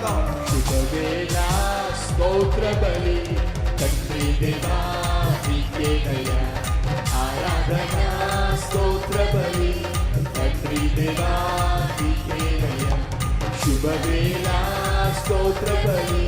పాడదాం శుభవేళ స్తోత్ర బలి తండ్రి దేవా నీకేనయ్యా ఆరాధన స్తోత్ర బలి తండ్రి దేవా శుభవేళ స్తోత్ర బలి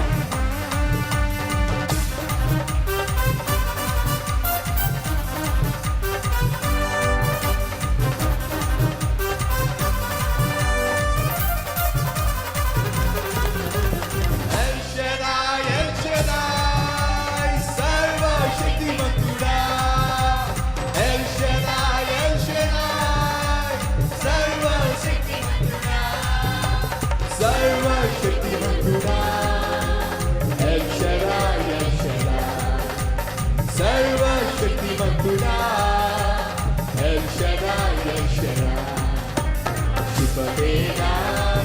శుభవేళ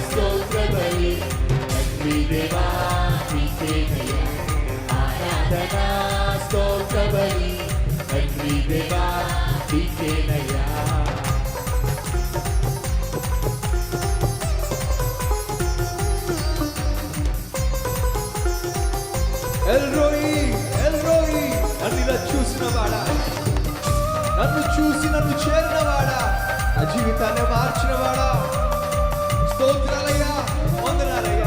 స్తోత్ర బలి తండ్రి దేవా నీకేనయ్యా ఆరాధన స్తోత్ర బలి దేవా ఎల్ రోయి, ఎల్ రోయి, నన్ను ఇలా చూసినవాడా నన్ను చూసి నన్ను చేరినవాడా జీవితాన్ని మార్చినవాడా స్తోత్రాలయ్యా వందనాలయ్యా.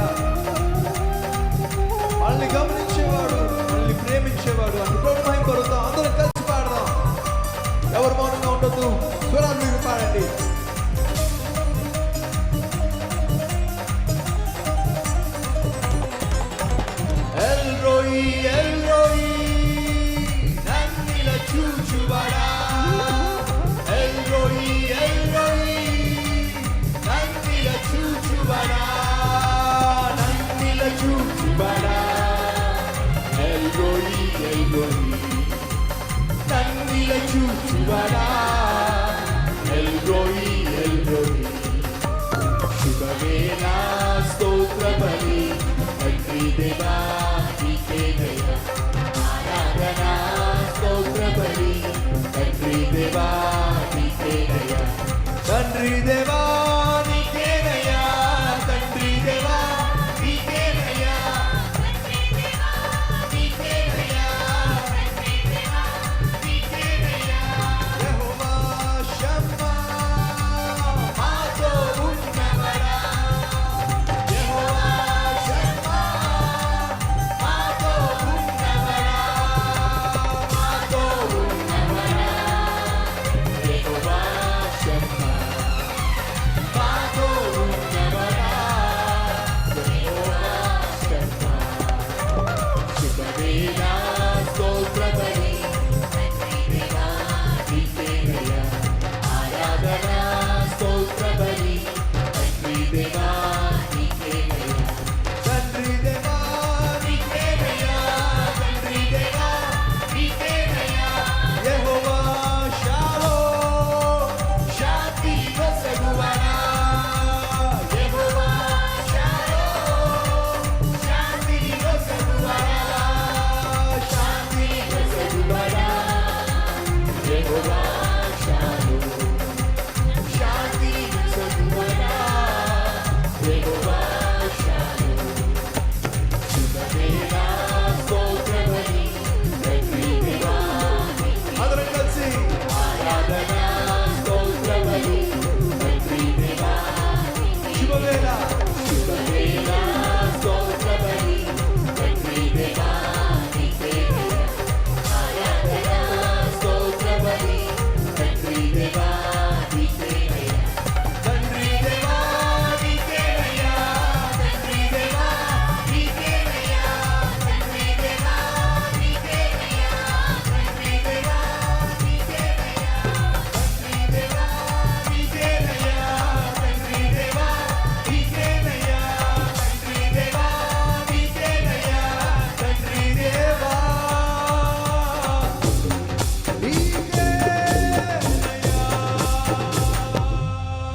నన్నిల చూచుబడా ఎల్ రోయి ఎల్ రోయి శుభవేళ స్తోత్ర బలి తండ్రి దేవా నీకేనయ్యా ఆరాధన స్తోత్ర బలి తండ్రి దేవా నీకేనయ్యా తండ్రి దేవా నీకేనయ్యా